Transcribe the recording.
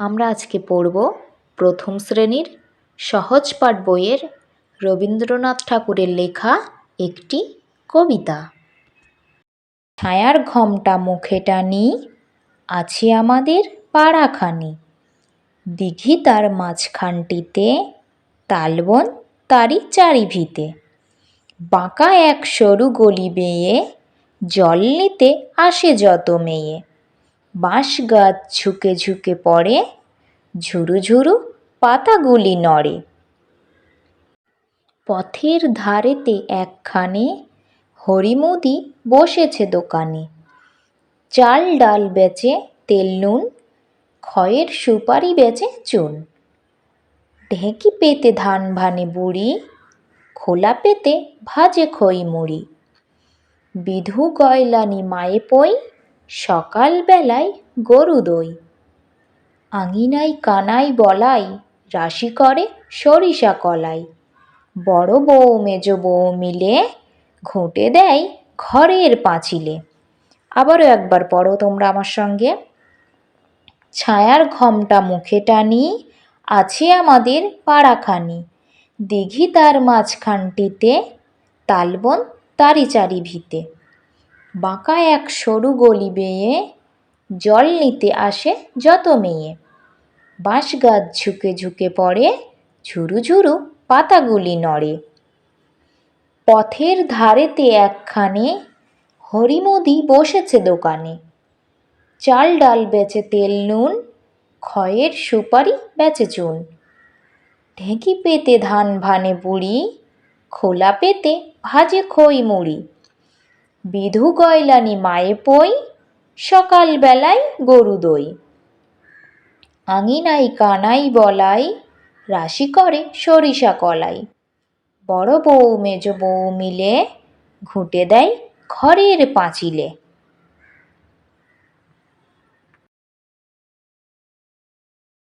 আমরা আজকে পড়ব প্রথম শ্রেণির সহজ পাঠ বইয়ের রবীন্দ্রনাথ ঠাকুরের লেখা একটি কবিতা। ছায়ার ঘমটা মুখে টানি, আছে আমাদের পাড়াখানি। দিঘি তার মাঝখানটিতে, তালবন তারই চারিভিতে। বাঁকা এক সরু গলি বেয়ে, জল নিতে আসে যত মেয়ে। বাঁশ গাছ ঝুঁকে ঝুঁকে পড়ে, ঝুরু ঝুরু পাতাগুলি নড়ে। পথের ধারেতে একখানে হরিমুদি বসেছে দোকানে। চাল ডাল বেচে তেল নুন খয়ের সুপারি বেচে চুন। ঢেঁকি পেতে ধান ভানে বুড়ি, খোলা পেতে ভাজে খই মুড়ি। বিধু গয়লানি মায়ে পই সকালবেলায় গরু দই। আঙিনায় কানাই বলাই, রাশি করে সরিষা কলাই। বড় বউ মেজ বউ মিলে ঘুঁটে দেয় ঘরের পাঁচিলে। আবারও একবার পড়ো তোমরা আমার সঙ্গে। ছায়ার ঘমটা মুখে টানি, আছে আমাদের পাড়াখানি। দিঘি তার মাঝখানটিতে, তালবন তারি চারি ভিতে। বাঁকা এক সরু গলি বেয়ে জল নিতে আসে যত মেয়ে। বাঁশ গাছ ঝুঁকে ঝুঁকে পড়ে, ঝুরু ঝুরু পাতাগুলি নড়ে। পথের ধারেতে একখানে হরিমুদি বসেছে দোকানে। চাল ডাল বেচে তেল নুন খয়ের সুপারি বেচে চুন। ঢেঁকি পেতে ধান ভানে বুড়ি খোলা পেতে ভাজে খই মুড়ি। বিধু গয়লানি মায়ে পই, সকালবেলায় গরু দই। আঙিনাই কানাই বলাই, রাশি করে সরিষা কলাই। বড় বউ মেজ বউ মিলে ঘুঁটে দেয় ঘরের পাঁচিলে।